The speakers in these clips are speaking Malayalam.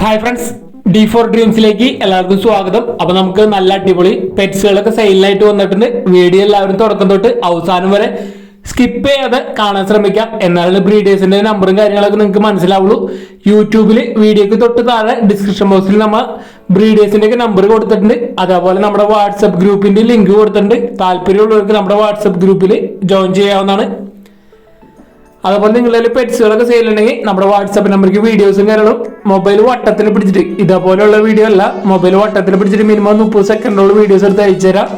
ഹായ് ഫ്രണ്ട്സ് ഡി ഫോർ ഡ്രീംസിലേക്ക് എല്ലാവർക്കും സ്വാഗതം. അപ്പൊ നമുക്ക് നല്ല അടിപൊളി പെറ്റ്സുകളൊക്കെ സെയിലിനായിട്ട് വന്നിട്ടുണ്ട്. വീഡിയോ എല്ലാവരും തുടക്കം തൊട്ട് അവസാനം വരെ സ്കിപ്പ് ചെയ്യാതെ കാണാൻ ശ്രമിക്കാം. എന്നാലും ബ്രീഡേഴ്സിന്റെ നമ്പറും കാര്യങ്ങളൊക്കെ നിങ്ങൾക്ക് മനസ്സിലാവുള്ളൂ. യൂട്യൂബിൽ വീഡിയോക്ക് തൊട്ട് താഴെ ഡിസ്ക്രിപ്ഷൻ ബോക്സിൽ നമ്മൾ ബ്രീഡേഴ്സിന്റെ ഒക്കെ നമ്പർ കൊടുത്തിട്ടുണ്ട്. അതേപോലെ നമ്മുടെ വാട്സപ്പ് ഗ്രൂപ്പിന്റെ ലിങ്ക് കൊടുത്തിട്ടുണ്ട്. താല്പര്യമുള്ളവർക്ക് നമ്മുടെ വാട്സപ്പ് ഗ്രൂപ്പിൽ ജോയിൻ ചെയ്യാവുന്നതാണ്. അതുപോലെ നിങ്ങളുടെ പെറ്റ്സുകളൊക്കെ സെയിൽ ഉണ്ടെങ്കിൽ നമ്മുടെ വാട്സാപ്പ് നമ്പർക്ക് വീഡിയോസും കാര്യങ്ങളും മൊബൈൽ വട്ടത്തിൽ പിടിച്ചിട്ട് ഇതേപോലെയുള്ള വീഡിയോ അല്ല മൊബൈൽ വട്ടത്തിൽ പിടിച്ചിട്ട് മിനിമം മുപ്പത് സെക്കൻഡുള്ള വീഡിയോസ് എടുത്ത് അയച്ചു തരാം.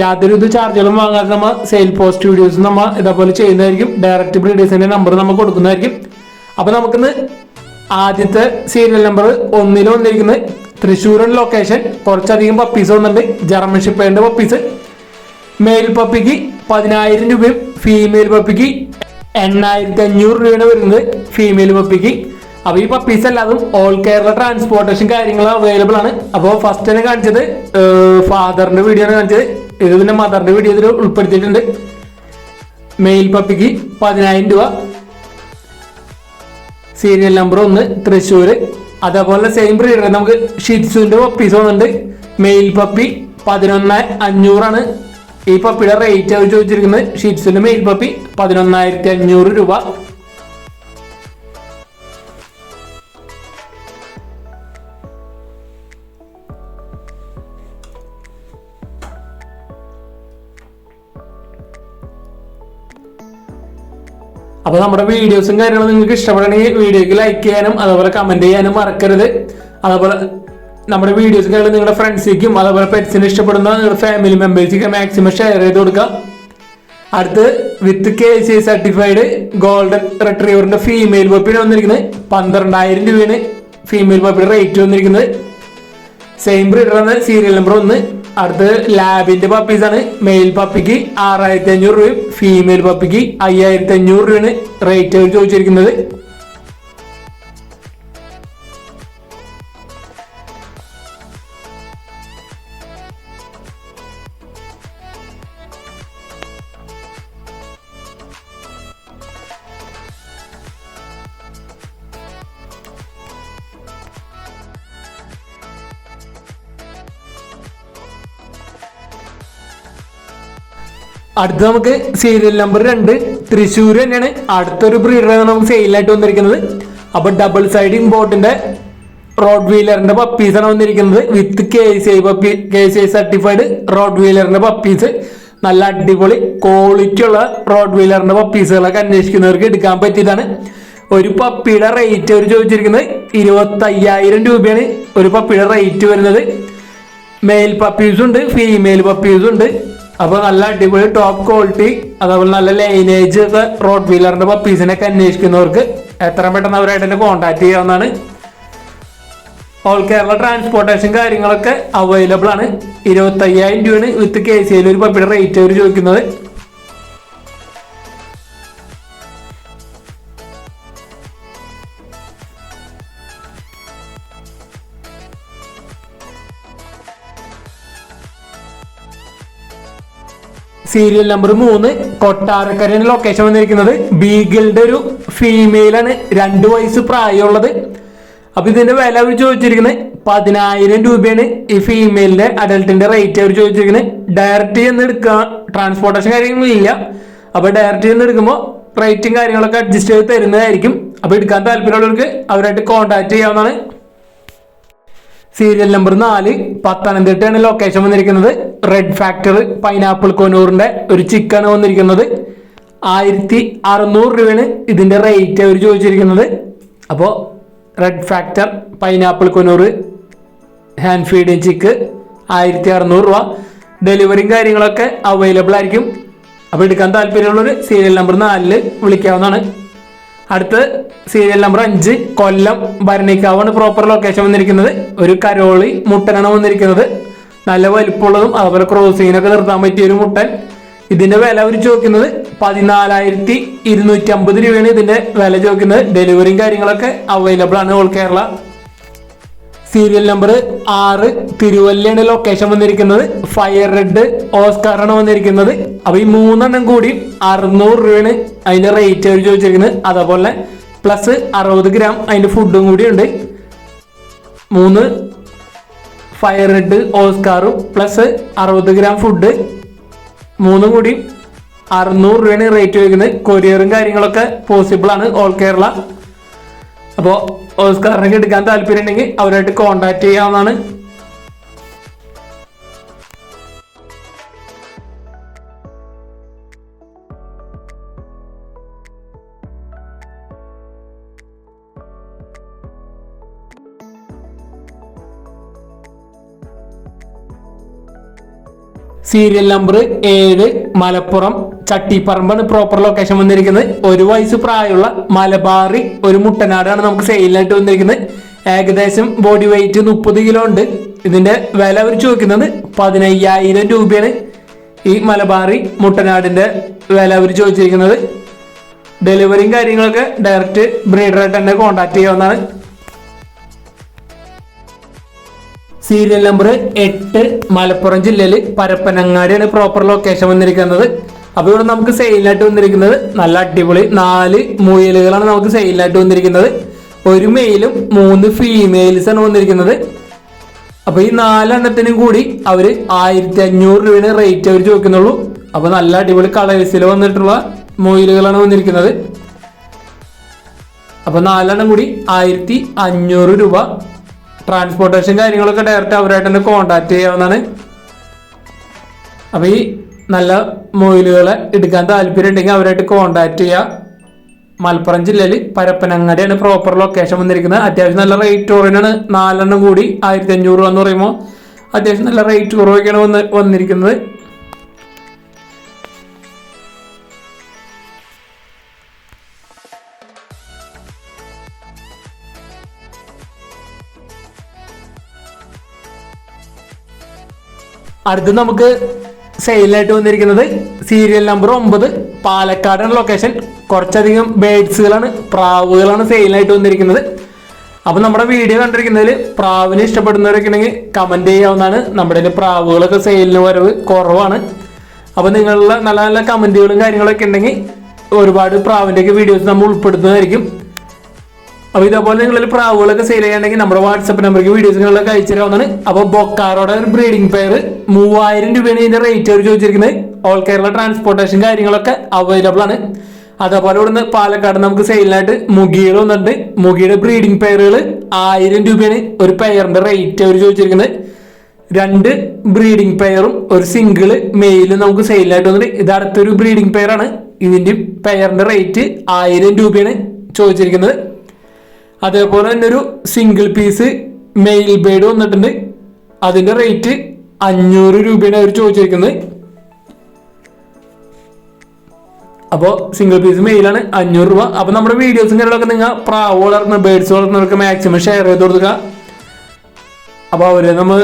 യാതൊരു ഇത് ചാർജുകളും വാങ്ങാതെ നമ്മൾ സെയിൽ പോസ്റ്റ് വീഡിയോസ് നമ്മൾ ഇതേപോലെ ചെയ്യുന്നതായിരിക്കും. ഡയറക്റ്റ് ബ്രീഡേഴ്സിന്റെ നമ്പർ നമ്മൾ കൊടുക്കുന്നതായിരിക്കും. അപ്പൊ നമുക്കിന്ന് ആദ്യത്തെ സീരിയൽ നമ്പർ ഒന്നിൽ വന്നിരിക്കുന്നത് തൃശ്ശൂരൻ ലൊക്കേഷൻ കുറച്ചധികം പപ്പീസ് വന്നിട്ടുണ്ട്. ജർമ്മൻ ഷിപ്പേന്റെ പപ്പീസ് മെയിൽ പപ്പിക്ക് പതിനായിരം രൂപയും ഫീമെയിൽ പപ്പിക്ക് എണ്ണായിരത്തി അഞ്ഞൂറ് രൂപയാണ് വരുന്നത്. ഫീമെയിൽ പപ്പിക്ക്. അപ്പൊ ഈ പപ്പീസ് അല്ലാതും ഓൾ കേരള ട്രാൻസ്പോർട്ടേഷൻ കാര്യങ്ങൾ അവൈലബിൾ ആണ്. അപ്പോൾ ഫസ്റ്റ് തന്നെ കാണിച്ചത് ഫാദറിന്റെ വീഡിയോ ആണ് കാണിച്ചത്. ഇത് പിന്നെ മദറിന്റെ വീഡിയോ ഇതിൽ ഉൾപ്പെടുത്തിയിട്ടുണ്ട്. മെയിൽ പപ്പിക്ക് പതിനായിരം രൂപ. സീരിയൽ നമ്പർ ഒന്ന് തൃശ്ശൂര്. അതേപോലെ സെയിം ബ്രീഡർ നമുക്ക് ഷിറ്റ്സുവിന്റെ പപ്പീസ് വന്നിട്ടുണ്ട്. മെയിൽ പപ്പി പതിനൊന്ന് അഞ്ഞൂറാണ്. ഈ പപ്പിയുടെ റേറ്റ് അവർ ചോദിച്ചിരിക്കുന്നത് ഷീറ്റ്സിന്റെ മെയിൽ പപ്പി പതിനൊന്നായിരത്തി അഞ്ഞൂറ് രൂപ. അപ്പൊ നമ്മുടെ വീഡിയോസും കാര്യങ്ങളും നിങ്ങൾക്ക് ഇഷ്ടപ്പെടണമെങ്കിൽ വീഡിയോക്ക് ലൈക്ക് ചെയ്യാനും അതുപോലെ കമന്റ് ചെയ്യാനും മറക്കരുത്. അതുപോലെ നമ്മുടെ വീഡിയോസ് കേട്ട് നിങ്ങളുടെ ഫ്രണ്ട്സിലേക്കും അതുപോലെ പെറ്റ്സിനെ ഇഷ്ടപ്പെടുന്ന നിങ്ങളുടെ ഫാമിലി മെമ്പേഴ്സിലേക്ക് മാക്സിമം ഷെയർ ചെയ്ത് കൊടുക്കുക അടുത്ത് with K C certified golden റിട്രീവറിന്റെ female പപ്പിന് വന്നിരിക്കുന്നത്. പന്ത്രണ്ടായിരം രൂപയാണ് ഫീമെയിൽ പപ്പിയുടെ റേറ്റ് വന്നിരിക്കുന്നത്. സെയിം ബ്രീഡർ സീരിയൽ നമ്പർ ഒന്ന്. അടുത്ത് ലാബിന്റെ പപ്പീസ് ആണ്. മെയിൽ പപ്പിക്ക് ആറായിരത്തി അഞ്ഞൂറ് രൂപയും ഫീമെയിൽ പപ്പിക്ക് അയ്യായിരത്തി അഞ്ഞൂറ് രൂപയാണ് റേറ്റ് ചോദിച്ചിരിക്കുന്നത്. അടുത്ത നമുക്ക് സീരിയൽ നമ്പർ രണ്ട് തൃശ്ശൂർ തന്നെയാണ്. അടുത്തൊരു ബ്രീഡറാണ് നമുക്ക് സെയിലായിട്ട് വന്നിരിക്കുന്നത്. അപ്പൊ ഡബിൾ സൈഡ് ഇമ്പോർട്ടിന്റെ റോഡ് വീലറിന്റെ പപ്പീസ് ആണ് വന്നിരിക്കുന്നത്. With K C I puppy K C I certified road വീലറിന്റെ പപ്പീസ് നല്ല അടിപൊളി ക്വാളിറ്റി ഉള്ള റോഡ് വീലറിന്റെ പപ്പീസുകളൊക്കെ അന്വേഷിക്കുന്നവർക്ക് എടുക്കാൻ പറ്റിയതാണ്. ഒരു പപ്പിയുടെ റേറ്റ് അവർ ചോദിച്ചിരിക്കുന്നത് ഇരുപത്തി അയ്യായിരം രൂപയാണ് ഒരു പപ്പിയുടെ റേറ്റ് വരുന്നത്. മെയിൽ പപ്പീസും ഉണ്ട് ഫീമെയിൽ പപ്പീസും ഉണ്ട്. അപ്പൊ നല്ല അടിപൊളി ടോപ്പ് ക്വാളിറ്റി അതേപോലെ നല്ല ലൈനേജ് റോഡ് വീലറിന്റെ പപ്പീസിനൊക്കെ അന്വേഷിക്കുന്നവർക്ക് എത്രയും പെട്ടെന്ന് അവരായിട്ട് തന്നെ കോൺടാക്ട് ചെയ്യാവുന്നതാണ്. ഓൾ കേരള ട്രാൻസ്പോർട്ടേഷൻ കാര്യങ്ങളൊക്കെ അവൈലബിൾ ആണ്. ഇരുപത്തയ്യായിരം രൂപയാണ് വിത്ത് കെ സി ഒരു പപ്പിയുടെ റേറ്റ് അവർ ചോദിക്കുന്നത്. സീരിയൽ നമ്പർ മൂന്ന് കൊട്ടാരക്കരയാണ് ലൊക്കേഷൻ വന്നിരിക്കുന്നത്. ബീഗിളുടെ ഒരു ഫീമെയിലാണ് രണ്ട് വയസ്സ് പ്രായമുള്ളത്. അപ്പൊ ഇതിന്റെ വില അവർ ചോദിച്ചിരിക്കുന്നത് പതിനായിരം രൂപയാണ്. ഈ ഫീമെയിലിന്റെ അഡൽട്ടിന്റെ റേറ്റ് അവർ ചോദിച്ചിരിക്കുന്നത് ഡയറക്റ്റ് ചെന്ന് എടുക്കുക ട്രാൻസ്പോർട്ടേഷൻ കാര്യങ്ങളില്ല അപ്പൊ ഡയറക്റ്റ് ചെന്ന് എടുക്കുമ്പോൾ റേറ്റും കാര്യങ്ങളൊക്കെ അഡ്ജസ്റ്റ് ചെയ്ത് തരുന്നതായിരിക്കും. അപ്പൊ എടുക്കാൻ താല്പര്യമുള്ളവർക്ക് അവരായിട്ട് കോൺടാക്ട് ചെയ്യാവുന്നതാണ്. സീരിയൽ നമ്പർ നാല് പത്തനംതിട്ടയാണ് ലൊക്കേഷൻ വന്നിരിക്കുന്നത്. റെഡ് ഫാക്ടർ പൈനാപ്പിൾ കൊനൂറിന്റെ ഒരു ചിക്കൻ വന്നിരിക്കുന്നത്. ആയിരത്തി അറുന്നൂറ് രൂപയാണ് ഇതിന്റെ റേറ്റ് അവർ ചോദിച്ചിരിക്കുന്നത്. അപ്പോൾ red factor pineapple conure hand feeding chick ആയിരത്തി അറുന്നൂറ് രൂപ. ഡെലിവറിയും കാര്യങ്ങളൊക്കെ അവൈലബിൾ ആയിരിക്കും. അപ്പോൾ എടുക്കാൻ താല്പര്യമുള്ളവർ സീരിയൽ നമ്പർ നാലിൽ വിളിക്കാവുന്നതാണ്. അടുത്ത് സീരിയൽ നമ്പർ അഞ്ച് കൊല്ലം ഭരണിക്കാവാണ് പ്രോപ്പർ ലൊക്കേഷൻ വന്നിരിക്കുന്നത്. ഒരു കരോളി മുട്ടനാണ് വന്നിരിക്കുന്നത്. നല്ല വലിപ്പമുള്ളതും അതുപോലെ ക്രോസിങ്ങിനൊക്കെ നിർത്താൻ പറ്റിയ ഒരു മുട്ടൻ. ഇതിന്റെ വില അവർ ചോദിക്കുന്നത് പതിനാലായിരത്തി ഇരുന്നൂറ്റി അമ്പത് രൂപയാണ് ഇതിന്റെ വില ചോദിക്കുന്നത്. ഡെലിവറിയും കാര്യങ്ങളൊക്കെ അവൈലബിൾ ആണ് ഓൾ കേരള. സീരിയൽ നമ്പർ ആറ് തിരുവല്ലയാണ് ലൊക്കേഷൻ വന്നിരിക്കുന്നത്. ഫയർ റെഡ് ഓസ്കാറാണ് വന്നിരിക്കുന്നത്. അപ്പൊ ഈ മൂന്നെണ്ണം കൂടി അറുന്നൂറ് രൂപയാണ് അതിന്റെ റേറ്റ് അവർ ചോദിച്ചിരിക്കുന്നത്. അതേപോലെ പ്ലസ് അറുപത് ഗ്രാം അതിന്റെ ഫുഡും കൂടി ഉണ്ട്. മൂന്ന് ഫയർ റെഡ് ഓസ്കാറും പ്ലസ് അറുപത് ഗ്രാം ഫുഡ് മൂന്നും കൂടി അറുന്നൂറ് രൂപയാണ് റേറ്റ് വയ്ക്കുന്നത് കൊറിയറും കാര്യങ്ങളൊക്കെ പോസിബിൾ ആണ് ഓൾ കേരള അപ്പോൾ ഓസ്കാറിനൊക്കെ എടുക്കാൻ താല്പര്യം ഉണ്ടെങ്കിൽ അവരായിട്ട് കോണ്ടാക്ട് ചെയ്യാവുന്നതാണ്. സീരിയൽ നമ്പർ ഏഴ് മലപ്പുറം ചട്ടിപ്പറമ്പാണ് പ്രോപ്പർ ലൊക്കേഷൻ വന്നിരിക്കുന്നത്. ഒരു വയസ്സ് പ്രായമുള്ള മലബാറി ഒരു മുട്ടനാടാണ് നമുക്ക് സെയിലായിട്ട് വന്നിരിക്കുന്നത്. ഏകദേശം ബോഡി വെയിറ്റ് മുപ്പത് കിലോ ഉണ്ട്. ഇതിന്റെ വില അവർ ചോദിക്കുന്നത് പതിനയ്യായിരം രൂപയാണ്. ഈ മലബാറി മുട്ടനാടിന്റെ വില അവർ ചോദിച്ചിരിക്കുന്നത്. ഡെലിവറിയും കാര്യങ്ങളൊക്കെ ഡയറക്റ്റ് ബ്രീഡറായിട്ട് തന്നെ കോൺടാക്ട് ചെയ്യാവുന്നതാണ്. സീരിയൽ നമ്പർ എട്ട് മലപ്പുറം ജില്ലയിൽ പരപ്പനങ്ങാടിയാണ് പ്രോപ്പർ ലൊക്കേഷൻ വന്നിരിക്കുന്നത്. അപ്പോൾ ഇവിടെ നമുക്ക് സെയിലായിട്ട് വന്നിരിക്കുന്നത് നല്ല അടിപൊളി നാല് മുയലുകളാണ് നമുക്ക് സെയിലായിട്ട് വന്നിരിക്കുന്നത്. ഒരു മെയിലും മൂന്ന് ഫീമെയിൽസ് ആണ് വന്നിരിക്കുന്നത്. അപ്പൊ ഈ നാലെണ്ണത്തിനും കൂടി അവർ ആയിരത്തി അഞ്ഞൂറ് രൂപയുടെ റേറ്റ് അവർ ചോദിക്കുന്നുള്ളൂ. അപ്പൊ നല്ല അടിപൊളി കളേഴ്സിൽ വന്നിട്ടുള്ള മൊയിലുകളാണ് വന്നിരിക്കുന്നത്. അപ്പൊ നാലെണ്ണം കൂടി ആയിരത്തി അഞ്ഞൂറ് രൂപ ട്രാൻസ്പോർട്ടേഷൻ കാര്യങ്ങളൊക്കെ ഡയറക്റ്റ് അവരായിട്ട് തന്നെ കോണ്ടാക്ട് ചെയ്യാവുന്നതാണ്. അപ്പൊ ഈ നല്ല മൊയിലുകളെ എടുക്കാൻ താല്പര്യം ഉണ്ടെങ്കിൽ അവരായിട്ട് കോണ്ടാക്ട് ചെയ്യുക മലപ്പുറം ജില്ലയിൽ പരപ്പനങ്ങാടിയാണ് പ്രോപ്പർ ലൊക്കേഷൻ വന്നിരിക്കുന്നത്. അത്യാവശ്യം നല്ല റേറ്റ് കുറവിനാണ്. നാലെണ്ണം കൂടി ആയിരത്തി അഞ്ഞൂറ് രൂപ എന്ന് പറയുമ്പോൾ അത്യാവശ്യം നല്ല റേറ്റ് കുറവൊക്കെയാണ് വന്ന് വന്നിരിക്കുന്നത്. അടുത്ത് നമുക്ക് സെയിലായിട്ട് വന്നിരിക്കുന്നത് സീരിയൽ നമ്പർ ഒമ്പത്. പാലക്കാടാണ് ലൊക്കേഷൻ കുറച്ചധികം ബേഡ്സുകളാണ് പ്രാവുകളാണ് സെയിലായിട്ട് വന്നിരിക്കുന്നത്. അപ്പൊ നമ്മുടെ വീഡിയോ കണ്ടിരിക്കുന്നതിൽ പ്രാവിനെ ഇഷ്ടപ്പെടുന്നവരൊക്കെ ഉണ്ടെങ്കിൽ കമന്റ് ചെയ്യാവുന്നതാണ്. നമ്മുടെ പ്രാവുകളൊക്കെ സെയിലിന് വരവ് കുറവാണ്. അപ്പൊ നിങ്ങളുടെ നല്ല നല്ല കമന്റുകളും കാര്യങ്ങളൊക്കെ ഉണ്ടെങ്കിൽ ഒരുപാട് പ്രാവിന്റെയൊക്കെ വീഡിയോസ് നമ്മൾ ഉൾപ്പെടുത്തുന്നതായിരിക്കും. അപ്പൊ ഇതേപോലെ നിങ്ങളിൽ പ്രാവുകളൊക്കെ സെയിൽ ചെയ്യണമെങ്കിൽ നമ്മുടെ വാട്സപ്പ് നമ്പർക്ക് അയച്ചു തരാവുന്നതാണ്. അപ്പൊ ബൊക്കാറോടെ ഒരു ബ്രീഡിംഗ് പെയർ മൂവായിരം രൂപയാണ് ഇതിന്റെ റേറ്റ് അവർ ചോദിച്ചിരിക്കുന്നത്. ഓൾ കേരള ട്രാൻസ്പോർട്ടേഷൻ കാര്യങ്ങളൊക്കെ അവൈലബിൾ ആണ്. അതേപോലെ ഇവിടുന്ന് പാലക്കാട് നമുക്ക് സെയിലിനായിട്ട് മുഗികൾ വന്നിട്ടുണ്ട്. മുഗിയുടെ ബ്രീഡിംഗ് പെയറുകൾ ആയിരം രൂപയാണ് ഒരു പെയറിന്റെ റേറ്റ് അവർ ചോദിച്ചിരിക്കുന്നത്. രണ്ട് ബ്രീഡിംഗ് പെയറും ഒരു സിംഗിൾ മെയിലും നമുക്ക് സെയിലിനായിട്ട് വന്നിട്ട് ഇത് അടുത്തൊരു ബ്രീഡിംഗ് പെയറാണ് ഇതിന്റെ പെയറിന്റെ റേറ്റ് ആയിരം രൂപയാണ് ചോദിച്ചിരിക്കുന്നത്. അതേപോലെ തന്നെ ഒരു സിംഗിൾ പീസ് മെയിൽ ബേഡ് വന്നിട്ടുണ്ട്. അതിന്റെ റേറ്റ് അഞ്ഞൂറ് രൂപയാണ് അവർ ചോദിച്ചിരിക്കുന്നത്. അപ്പോൾ സിംഗിൾ പീസ് മെയിലാണ് അഞ്ഞൂറ് രൂപ. അപ്പോൾ നമ്മുടെ വീഡിയോസ് കാര്യങ്ങളൊക്കെ നിങ്ങൾ പ്രാവ് വളർത്തുന്ന ബേഡ്സ് വളർത്തുന്നവർക്ക് മാക്സിമം ഷെയർ ചെയ്ത് കൊടുക്കുക. അപ്പോൾ അവർ നമ്മൾ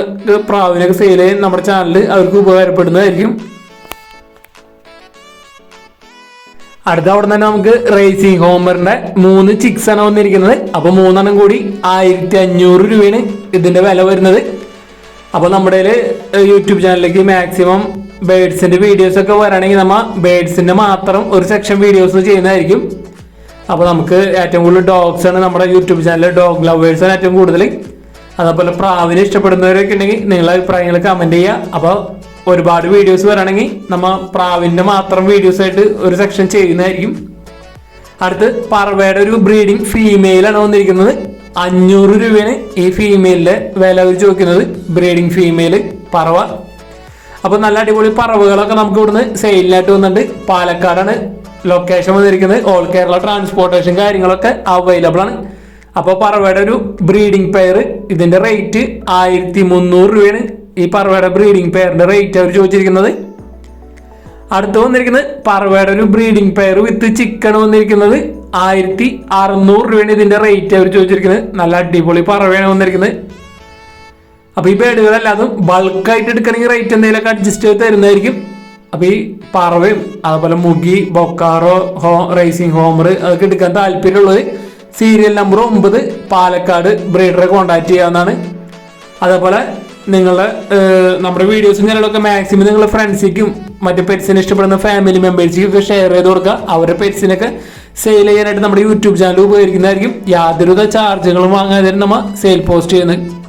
പ്രാവിനൊക്കെ സെയിൽ ചെയ്യാൻ നമ്മുടെ ചാനൽ അവർക്ക് ഉപകാരപ്പെടുന്നതായിരിക്കും. അടുത്ത അവിടെ തന്നെ നമുക്ക് റേസിംഗ് ഹോമറിന്റെ മൂന്ന് ചിക്സ് ആണ് വന്നിരിക്കുന്നത്. അപ്പൊ മൂന്നെണ്ണം കൂടി ആയിരത്തി അഞ്ഞൂറ് രൂപയാണ് ഇതിന്റെ വില വരുന്നത്. അപ്പൊ നമ്മുടെ യൂട്യൂബ് ചാനലിലേക്ക് മാക്സിമം ബേഡ്സിന്റെ വീഡിയോസ് ഒക്കെ വരാണെങ്കിൽ നമ്മ ബേഡ്സിന്റെ മാത്രം ഒരു സെക്ഷൻ വീഡിയോസ് ചെയ്യുന്നതായിരിക്കും. അപ്പൊ നമുക്ക് ഏറ്റവും കൂടുതൽ ഡോഗ്സ് ആണ് നമ്മുടെ യൂട്യൂബ് ചാനലിൽ ഡോഗ് ലവേഴ്സ് ആണ് ഏറ്റവും കൂടുതൽ അതേപോലെ പ്രാവിനെ ഇഷ്ടപ്പെടുന്നവരൊക്കെ ഉണ്ടെങ്കിൽ നിങ്ങളെ അഭിപ്രായങ്ങൾ കമന്റ് ചെയ്യുക. അപ്പോൾ ഒരുപാട് വീഡിയോസ് വരണമെങ്കിൽ നമ്മ പ്രാവിന്റെ മാത്രം വീഡിയോസ് ആയിട്ട് ഒരു സെക്ഷൻ ചെയ്യുന്നതായിരിക്കും. അടുത്ത് പറവയുടെ ഒരു ബ്രീഡിംഗ് ഫീമെയിലാണ് വന്നിരിക്കുന്നത്. അഞ്ഞൂറ് രൂപയാണ് ഈ ഫീമെയിലിന്റെ വില അവർ ചോദിക്കുന്നത്. ബ്രീഡിംഗ് ഫീമെയിൽ പറവ. അപ്പൊ നല്ല അടിപൊളി പറവുകളൊക്കെ നമുക്ക് ഇവിടുന്ന് സെയിലിനായിട്ട് വന്നിട്ടുണ്ട്. പാലക്കാടാണ് ലൊക്കേഷൻ വന്നിരിക്കുന്നത്. ഓൾ കേരള ട്രാൻസ്പോർട്ടേഷൻ കാര്യങ്ങളൊക്കെ അവൈലബിൾ ആണ്. അപ്പോൾ പറവയുടെ ഒരു ബ്രീഡിംഗ് പെയർ ഇതിന്റെ റേറ്റ് ആയിരത്തി മുന്നൂറ് രൂപയാണ്. ഈ പറവയുടെ ബ്രീഡിംഗ് പെയറിന്റെ റേറ്റ് അവർ ചോദിച്ചിരിക്കുന്നത്? അടുത്ത് വന്നിരിക്കുന്നത് പറവയുടെ ഒരു ബ്രീഡിംഗ് പെയർ വിത്ത് ചിക്കൻ വന്നിരിക്കുന്നത് ആയിരത്തി അറുന്നൂറ് രൂപയാണ് ഇതിന്റെ റേറ്റ് അവർ ചോദിച്ചിരിക്കുന്നത്. നല്ല അടിപൊളി പറവയാണ് വന്നിരിക്കുന്നത്. അപ്പോൾ ഈ ബേഡുകളല്ലാതും ബൾക്കായിട്ട് എടുക്കണമെങ്കിൽ റേറ്റ് എന്തെങ്കിലുമൊക്കെ അഡ്ജസ്റ്റ് ചെയ്ത് തരുന്നതായിരിക്കും. അപ്പോൾ ഈ പറവയും അതുപോലെ മുഗി ബൊക്കാറോ ഹോ റേസിംഗ് ഹോമർ അതൊക്കെ എടുക്കാൻ താല്പര്യമുള്ളത് സീരിയൽ നമ്പർ ഒമ്പത് പാലക്കാട് ബ്രീഡറെ കോൺടാക്ട് ചെയ്യാവുന്നതാണ്. അതേപോലെ നിങ്ങളുടെ നമ്മുടെ വീഡിയോസും കാര്യങ്ങളൊക്കെ മാക്സിമം നിങ്ങളുടെ ഫ്രണ്ട്സിക്കും മറ്റു പെറ്റ്സിനെ ഇഷ്ടപ്പെടുന്ന ഫാമിലി മെമ്പേഴ്സിനും ഒക്കെ ഷെയർ ചെയ്ത് കൊടുക്കുക. അവരുടെ പെറ്റ്സിനൊക്കെ സെയിൽ ചെയ്യാനായിട്ട് നമ്മുടെ യൂട്യൂബ് ചാനൽ ഉപകരിക്കുന്നതായിരിക്കും യാതൊരുവിധ ചാർജുകളും വാങ്ങാതെ നമ്മൾ സെയിൽ പോസ്റ്റ് ചെയ്യുന്നത്.